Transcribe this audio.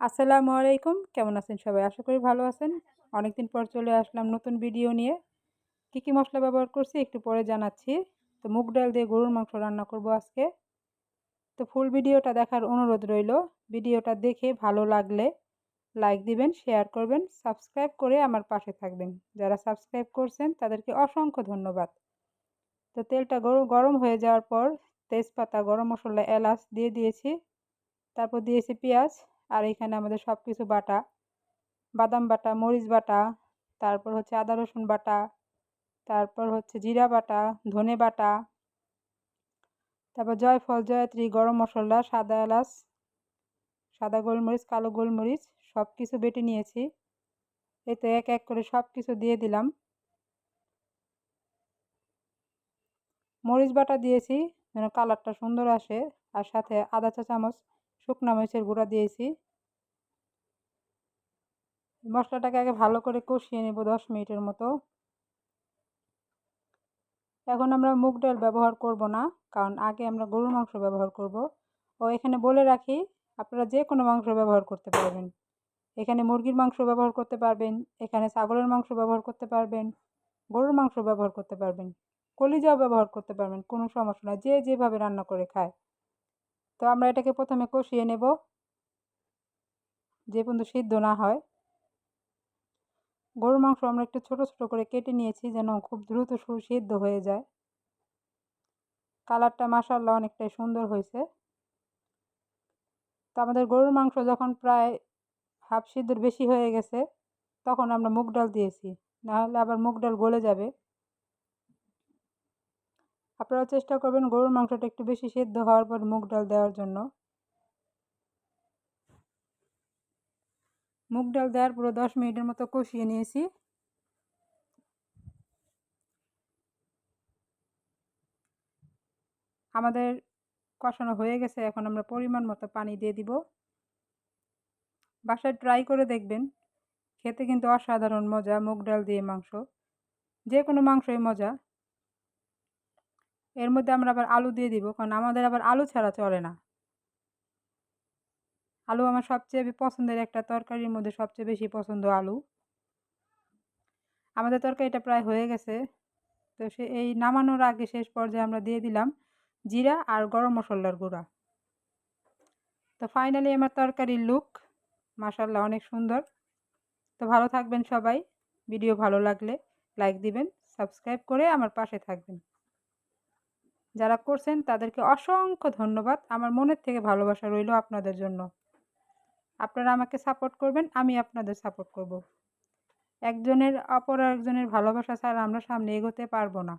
আসসালামু আলাইকুম। কেমন আছেন সবাই? আশা করি ভালো আছেন। অনেকদিন পর চলে আসলাম নতুন ভিডিও নিয়ে। কী কী মশলা ব্যবহার করছি একটু পরে জানাচ্ছি। তো মুগ ডাল দিয়ে গরুর মাংস রান্না করব আজকে। তো ফুল ভিডিওটা দেখার অনুরোধ রইল। ভিডিওটা দেখে ভালো লাগলে লাইক দিবেন, শেয়ার করবেন, সাবস্ক্রাইব করে আমার পাশে থাকবেন। যারা সাবস্ক্রাইব করছেন তাদেরকে অসংখ্য ধন্যবাদ। তো তেলটা গরম হয়ে যাওয়ার পর তেজপাতা, গরম মশলা, এলাচ দিয়ে দিয়েছি। তারপর দিয়েছি পেঁয়াজ। আর এখানে আমাদের সব কিছু বাটা। বাদাম বাটা, মরিচ বাটা, তারপর হচ্ছে আদা, রসুন বাটা, তারপর হচ্ছে জিরা বাটা, ধনে বাটা, তারপর জয়ফল, জয়ত্রী, গরম মশলা, সাদা এলাচ, সাদা গোলমরিচ, কালো গোলমরিচ সব কিছু বেটে নিয়েছি। এতে এক এক করে সব কিছু দিয়ে দিলাম। মরিচ বাটা দিয়েছি যেন কালারটা সুন্দর আসে, আর সাথে আদা চা চামচ। শুকনা মরিচের গুঁড়া দিয়েছি। মশলাটাকে আগে ভালো করে কষিয়ে নেব দশ মিনিটের মতো। এখন আমরা মুগ ডাল ব্যবহার করব না, কারণ আগে আমরা গরুর মাংস ব্যবহার করব। ও এখানে বলে রাখি, আপনারা যে কোনো মাংস ব্যবহার করতে পারবেন। এখানে মুরগির মাংস ব্যবহার করতে পারবেন, এখানে ছাগলের মাংস ব্যবহার করতে পারবেন, গরুর মাংস ব্যবহার করতে পারবেন, কলিজাও ব্যবহার করতে পারবেন, কোনো সমস্যা না যে যেভাবে রান্না করে খায়। তো আমরা এটাকে প্রথমে কষিয়ে নেব। যে পর্যন্ত সিদ্ধ না হয়। গরুর মাংস আমরা একটু ছোট ছোট করে কেটে নিয়েছি যেন খুব দ্রুত সিদ্ধ হয়ে যায়। কালারটা মাসাল্লাহ অনেকটাই সুন্দর হয়েছে। তো আমাদের গরুর মাংস যখন প্রায় হাফ সিদ্ধর বেশি হয়ে গেছে, তখন আমরা মুগ ডাল দিয়েছি। নাহলে আবার মুগ ডাল গলে যাবে। আপনারা চেষ্টা করবেন গরুর মাংসটা একটু বেশি সেদ্ধ হওয়ার পর মুগ ডাল দেওয়ার জন্য। মুগ ডাল দেওয়ার পুরো দশ মিনিটের মতো কষিয়ে নিয়েছি। আমাদের কষানো হয়ে গেছে, এখন আমরা পরিমাণ মতো পানি দিয়ে দিব। বাসায় ট্রাই করে দেখবেন, খেতে কিন্তু অসাধারণ মজা মুগ ডাল দিয়ে মাংস। যে কোনো মাংসই মজা। এর মধ্যে আমরা আবার আলু দিয়ে দিব, কারণ আমাদের আবার আলু ছাড়া চলে না। আলু আমার সবচেয়ে পছন্দের একটা তরকারির মধ্যে সবচেয়ে বেশি পছন্দ আলু। আমাদের তরকারিটা প্রায় হয়ে গেছে। তো সে, এই নামানোর আগে শেষ পর্যায়ে আমরা দিয়ে দিলাম জিরা আর গরম মশলার গুঁড়া। তো ফাইনালি আমার তরকারির লুক মাসাল্লাহ অনেক সুন্দর। তো ভালো থাকবেন সবাই। ভিডিও ভালো লাগলে লাইক দিবেন সাবস্ক্রাইব করে আমার পাশে থাকবেন। যারা করছেন তাদেরকে অসংখ্য ধন্যবাদ। আমার মনের থেকে ভালোবাসা রইল আপনাদের জন্য। আপনারা আমাকে সাপোর্ট করবেন, আমি আপনাদের সাপোর্ট করব। একজনের অপর একজনের ভালোবাসা ছাড়া আমরা সামনে এগোতে পারব না।